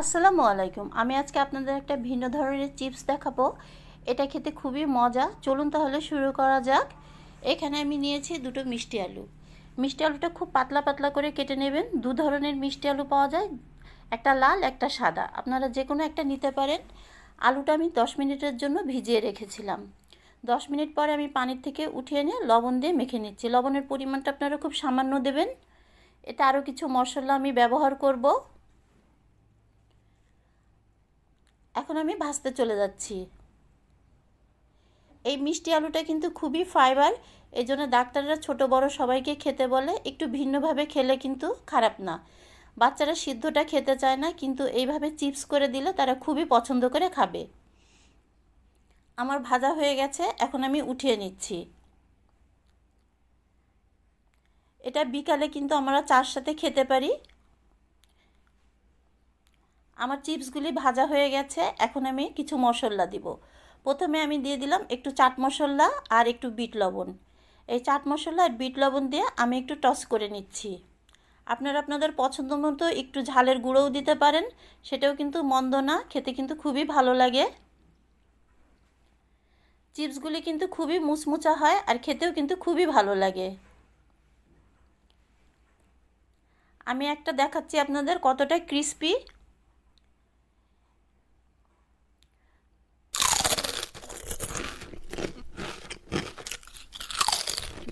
আসসালামু আলাইকুম। আমি আজকে আপনাদের একটা ভিন্ন ধরনের চিপস দেখাবো। এটা খেতে খুবই মজা। চলুন তাহলে শুরু করা যাক। এখানে আমি নিয়েছি দুটো মিষ্টি আলু। মিষ্টি আলুটা খুব পাতলা পাতলা করে কেটে নেবেন। দু ধরনের মিষ্টি আলু পাওয়া যায়। একটা লাল, একটা সাদা। আপনারা যে কোনো একটা নিতে পারেন। আলুটা আমি দশ মিনিটের জন্য ভিজিয়ে রেখেছিলাম। দশ মিনিট পরে আমি পানির থেকে উঠিয়ে নিয়ে লবণ দিয়ে মেখে নিচ্ছি। লবণের পরিমাণটা আপনারা খুব সামান্য দেবেন। এটা আরও কিছু মশলা আমি ব্যবহার করব। এখন আমি ভাজতে চলে যাচ্ছি। এই মিষ্টি আলুটা কিন্তু খুবই ফাইবার এই জন্য ডাক্তাররা ছোট বড় সবাইকে খেতে বলে, একটু ভিন্নভাবে খেলে কিন্তু খারাপ না। বাচ্চারা সিদ্ধটা খেতে চায় না, কিন্তু এইভাবে চিপস করে দিলে তারা খুবই পছন্দ করে খাবে। আমার ভাজা হয়ে গেছে, এখন আমি উঠিয়ে নিচ্ছি। এটা বিকালে কিন্তু আমরা চার সাথে খেতে পারি। আমার চিপসগুলি ভাজা হয়ে গেছে, এখন আমি কিছু মশলা দিব। প্রথমে আমি দিয়ে দিলাম একটু চাট মশলা আর একটু বিট লবণ। এই চাট মশলা আর বিট লবণ দিয়ে আমি একটু টস করে নিচ্ছি। আপনারা আপনাদের পছন্দ মতো একটু ঝালের গুঁড়োও দিতে পারেন, সেটাও কিন্তু মন্দ না, খেতে কিন্তু খুবই ভালো লাগে। চিপসগুলি কিন্তু খুবই মুচমুচা হয় আর খেতেও কিন্তু খুবই ভালো লাগে। আমি একটা দেখাচ্ছি আপনাদের কতটা ক্রিস্পি।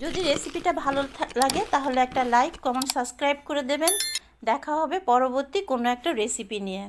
যদি রেসিপিটা ভালো লাগে, তাহলে একটা লাইক কমেন্ট সাবস্ক্রাইব করে দেবেন। দেখা হবে পরবর্তী কোনো একটা রেসিপি নিয়ে।